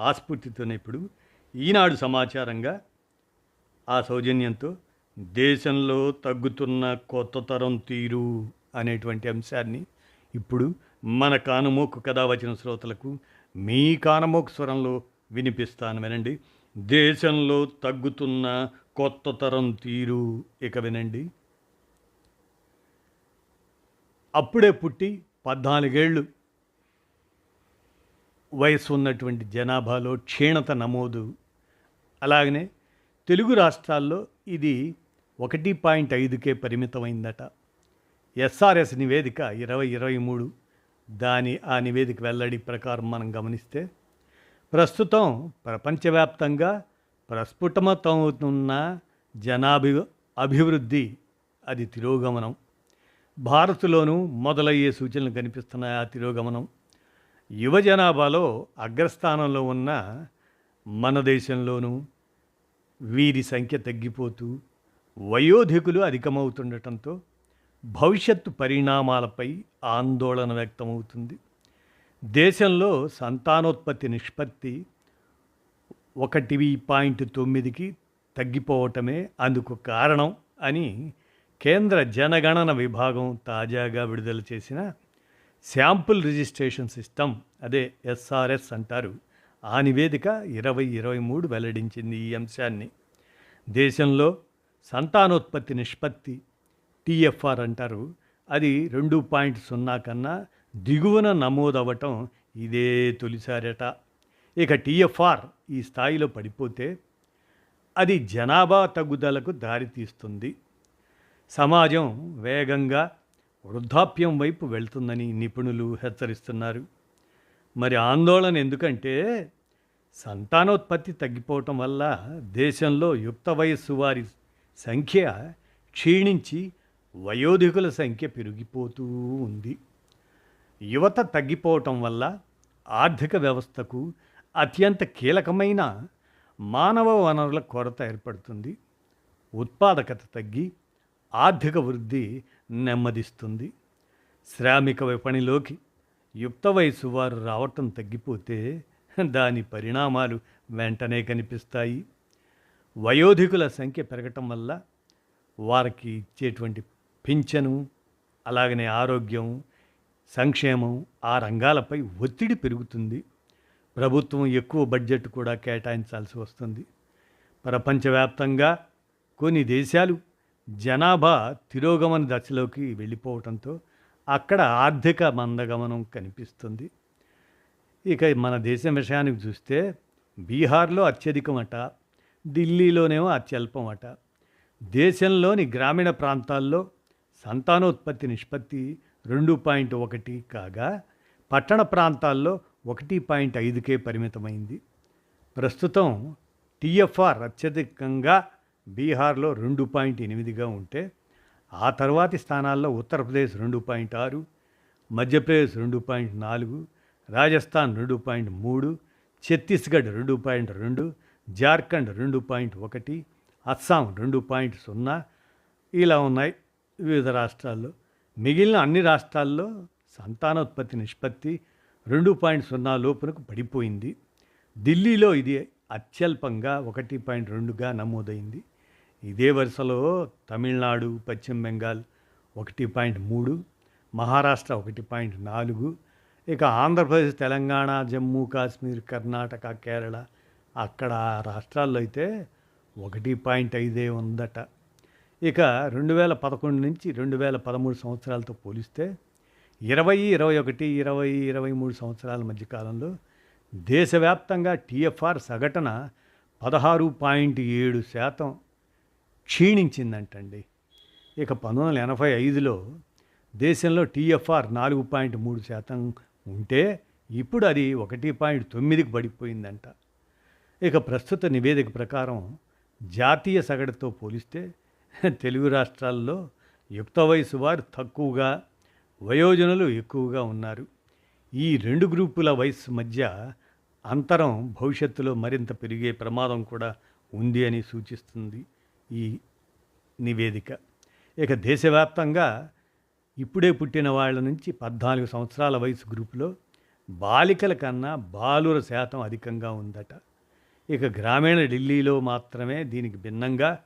ఆస్ఫూర్తితోనే ఇప్పుడు ఈనాడు సమాచారంగా ఆ సౌజన్యంతో దేశంలో తగ్గుతున్న కొత్త తరం తీరు అనేటువంటి అంశాన్ని ఇప్పుడు మన కానుమోకు కథ వచ్చిన శ్రోతలకు మీ కానమోకు స్వరంలో వినిపిస్తాను వినండి. దేశంలో తగ్గుతున్న కొత్త తరం తీరు ఇక వినండి. అప్పుడే పుట్టి పద్నాలుగేళ్ళు వయసు ఉన్నటువంటి జనాభాలో క్షీణత నమోదు. అలాగనే తెలుగు రాష్ట్రాల్లో ఇది ఒకటి పాయింట్ ఐదుకే పరిమితమైందట. ఎస్ఆర్ఎస్ నివేదిక ఇరవై ఇరవై మూడు. దాని ఆ నివేదిక వెల్లడి ప్రకారం మనం గమనిస్తే ప్రస్తుతం ప్రపంచవ్యాప్తంగా ప్రస్ఫుటమవుతున్న జనాభి అభివృద్ధి అది తిరోగమనం. భారత్లోనూ మొదలయ్యే సూచనలు కనిపిస్తున్నాయి ఆ తిరోగమనం. యువ జనాభాలో అగ్రస్థానంలో ఉన్న మన దేశంలోనూ వీరి సంఖ్య తగ్గిపోతూ వయోధికులు అధికమవుతుండటంతో భవిష్యత్తు పరిణామాలపై ఆందోళన వ్యక్తమవుతుంది. దేశంలో సంతానోత్పత్తి నిష్పత్తి ఒకటి పాయింట్ తొమ్మిదికి తగ్గిపోవటమే అందుకు కారణం అని కేంద్ర జనగణన విభాగం తాజాగా విడుదల చేసిన శాంపుల్ రిజిస్ట్రేషన్ సిస్టమ్ అదే ఎస్ఆర్ఎస్ అంటారు. ఆ నివేదిక ఇరవై ఇరవై మూడు వెల్లడించింది ఈ అంశాన్ని. దేశంలో సంతానోత్పత్తి నిష్పత్తి టీఎఫ్ఆర్ అంటారు. అది రెండు పాయింట్ సున్నా కన్నా దిగువన నమోదవ్వటం ఇదే తొలిసారట. ఇక టీఎఫ్ఆర్ ఈ స్థాయిలో పడిపోతే అది జనాభా తగ్గుదలకు దారితీస్తుంది. సమాజం వేగంగా వృద్ధాప్యం వైపు వెళ్తుందని నిపుణులు హెచ్చరిస్తున్నారు. మరి ఆందోళన ఎందుకంటే సంతానోత్పత్తి తగ్గిపోవటం వల్ల దేశంలో యుక్త వయస్సు వారి సంఖ్య క్షీణించి వయోధికుల సంఖ్య పెరిగిపోతూ ఉంది. యువత తగ్గిపోవటం వల్ల ఆర్థిక వ్యవస్థకు అత్యంత కీలకమైన మానవ వనరుల కొరత ఏర్పడుతుంది. ఉత్పాదకత తగ్గి ఆర్థిక వృద్ధి నెమ్మదిస్తుంది. శ్రామిక విపణిలోకి యుక్త వయసు వారు రావటం తగ్గిపోతే దాని పరిణామాలు వెంటనే కనిపిస్తాయి. వయోధికుల సంఖ్య పెరగటం వల్ల వారికి ఇచ్చేటువంటి పింఛను అలాగనే ఆరోగ్యం సంక్షేమం ఆ రంగాలపై ఒత్తిడి పెరుగుతుంది. ప్రభుత్వం ఎక్కువ బడ్జెట్ కూడా కేటాయించాల్సి వస్తుంది. ప్రపంచవ్యాప్తంగా కొన్ని దేశాలు జనాభా తిరోగమన దశలోకి వెళ్ళిపోవడంతో అక్కడ ఆర్థిక మందగమనం కనిపిస్తుంది. ఇక మన దేశం విషయానికి చూస్తే బీహార్లో అత్యధికమట ఢిల్లీలోనేమో అత్యల్పమట. దేశంలోని గ్రామీణ ప్రాంతాల్లో సంతానోత్పత్తి నిష్పత్తి రెండు పాయింట్ ఒకటి కాగా పట్టణ ప్రాంతాల్లో ఒకటి పాయింట్ ఐదుకే పరిమితమైంది. ప్రస్తుతం టీఎఫ్ఆర్ అత్యధికంగా బీహార్లో రెండు పాయింట్ ఎనిమిదిగా ఉంటే ఆ తర్వాతి స్థానాల్లో ఉత్తరప్రదేశ్ రెండు పాయింట్ ఆరు మధ్యప్రదేశ్ రెండు పాయింట్ నాలుగు రాజస్థాన్ రెండు పాయింట్ మూడు ఛత్తీస్గఢ్ రెండు పాయింట్ రెండు జార్ఖండ్ రెండు పాయింట్ ఒకటి అస్సాం రెండు పాయింట్ సున్నా ఇలా ఉన్నాయి వివిధ రాష్ట్రాల్లో. మిగిలిన అన్ని రాష్ట్రాల్లో సంతానోత్పత్తి నిష్పత్తి రెండు పాయింట్ సున్నా లోపునకు పడిపోయింది. ఢిల్లీలో ఇది అత్యల్పంగా ఒకటి పాయింట్ రెండుగా నమోదైంది. ఇదే వరుసలో తమిళనాడు పశ్చిమ బెంగాల్ ఒకటి పాయింట్ మూడు మహారాష్ట్ర ఒకటి పాయింట్ నాలుగు ఇక ఆంధ్రప్రదేశ్ తెలంగాణ జమ్మూ కాశ్మీర్ కర్ణాటక కేరళ అక్కడ రాష్ట్రాల్లో అయితే ఒకటి పాయింట్ ఐదే ఉందట. ఇక రెండు వేల పదకొండు నుంచి రెండు వేల పదమూడు సంవత్సరాలతో పోలిస్తే ఇరవై ఇరవై ఒకటి ఇరవై ఇరవై మూడు సంవత్సరాల మధ్య కాలంలో దేశవ్యాప్తంగా టీఎఫ్ఆర్ సగటున పదహారు పాయింట్ ఏడు శాతం. క్షీణించిందంటండి. ఇక పంతొమ్మిది వందల ఎనభై ఐదులో దేశంలో టీఎఫ్ఆర్ నాలుగు పాయింట్ మూడు శాతం ఉంటే ఇప్పుడు అది ఒకటి పాయింట్ తొమ్మిదికి పడిపోయిందంట. ఇక ప్రస్తుత నివేదిక ప్రకారం జాతీయ సగటుతో పోలిస్తే తెలుగు రాష్ట్రాల్లో యుక్త వయసు వారు తక్కువగా వయోజనులు ఎక్కువగా ఉన్నారు. ఈ రెండు గ్రూపుల వయస్సు మధ్య అంతరం భవిష్యత్తులో మరింత పెరిగే ప్రమాదం కూడా ఉంది అని సూచిస్తుంది. ఈ నివేదిక. ఇక దేశవ్యాప్తంగా ఇప్పుడే పుట్టిన వాళ్ళ నుంచి పద్నాలుగు సంవత్సరాల వయసు గ్రూపులో బాలికల కన్నా బాలుర శాతం అధికంగా ఉందట. ఇక గ్రామీణ ఢిల్లీలో మాత్రమే దీనికి భిన్నంగా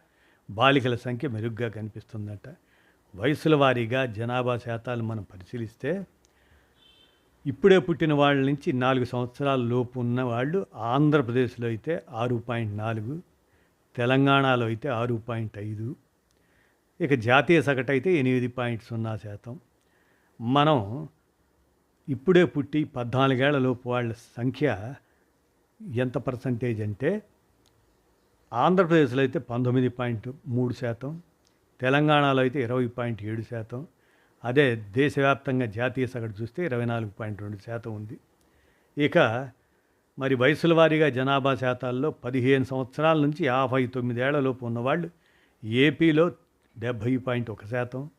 బాలికల సంఖ్య మెరుగ్గా కనిపిస్తుందట. వయసుల వారీగా జనాభా శాతాలు మనం పరిశీలిస్తే ఇప్పుడే పుట్టిన వాళ్ళ నుంచి నాలుగు సంవత్సరాల లోపు ఉన్న వాళ్ళు ఆంధ్రప్రదేశ్లో అయితే ఆరు పాయింట్ నాలుగు తెలంగాణలో అయితే ఆరు పాయింట్ ఐదు. ఇక జాతీయ సగటు అయితే ఎనిమిది పాయింట్ సున్నా శాతం. మనం ఇప్పుడే పుట్టి పద్నాలుగేళ్ళలోపు వాళ్ళ సంఖ్య ఎంత పర్సంటేజ్ అంటే ఆంధ్రప్రదేశ్లో అయితే పంతొమ్మిది పాయింట్ మూడు శాతం తెలంగాణలో అయితే ఇరవై పాయింట్ ఏడు శాతం. అదే దేశవ్యాప్తంగా జాతీయ సగటు చూస్తే ఇరవై నాలుగు పాయింట్ రెండు శాతం ఉంది. ఇక మరి వయసుల వారీగా జనాభా శాతాల్లో పదిహేను సంవత్సరాల నుంచి యాభై తొమ్మిదేళ్ళలోపు ఉన్నవాళ్ళు ఏపీలో డెబ్భై పాయింట్ ఒక శాతం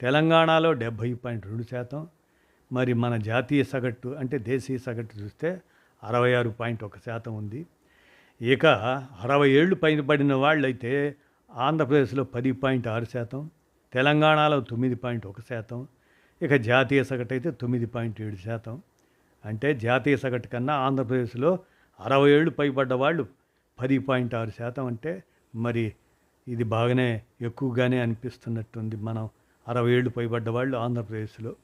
తెలంగాణలో డెబ్భై పాయింట్ రెండు శాతం మరి మన జాతీయ సగటు అంటే దేశీయ సగటు చూస్తే అరవై ఆరు పాయింట్ ఒక శాతం ఉంది. ఇక అరవై ఏళ్ళు పైన పడిన వాళ్ళైతే ఆంధ్రప్రదేశ్లో పది పాయింట్ ఆరు శాతం తెలంగాణలో తొమ్మిది పాయింట్ ఒక శాతం ఇక జాతీయ సగటు అయితే తొమ్మిది పాయింట్ ఏడు శాతం. అంటే జాతీయ సగటు కన్నా ఆంధ్రప్రదేశ్లో అరవై ఏళ్ళు పైబడ్డ వాళ్ళు పది పాయింట్ ఆరు శాతం అంటే మరి ఇది బాగానే ఎక్కువగానే అనిపిస్తున్నట్టుంది మనం అరవై ఏళ్ళు పైబడ్డ వాళ్ళు ఆంధ్రప్రదేశ్లో.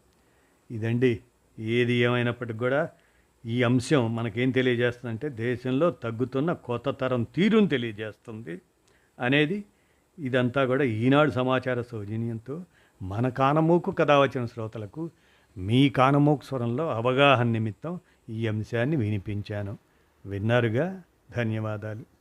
ఇదండి ఏది ఏమైనప్పటికి కూడా ఈ అంశం మనకేం తెలియజేస్తుందంటే దేశంలో తగ్గుతున్న కొత్త తరం తీరును తెలియజేస్తుంది అనేది ఇదంతా కూడా ఈనాడు సమాచార సౌజన్యంతో మన కానమూకు కథ వచ్చిన శ్రోతలకు మీ కానమూకు స్వరంలో అవగాహన నిమిత్తం ఈ అంశాన్ని వినిపించాను. విన్నారుగా? ధన్యవాదాలు.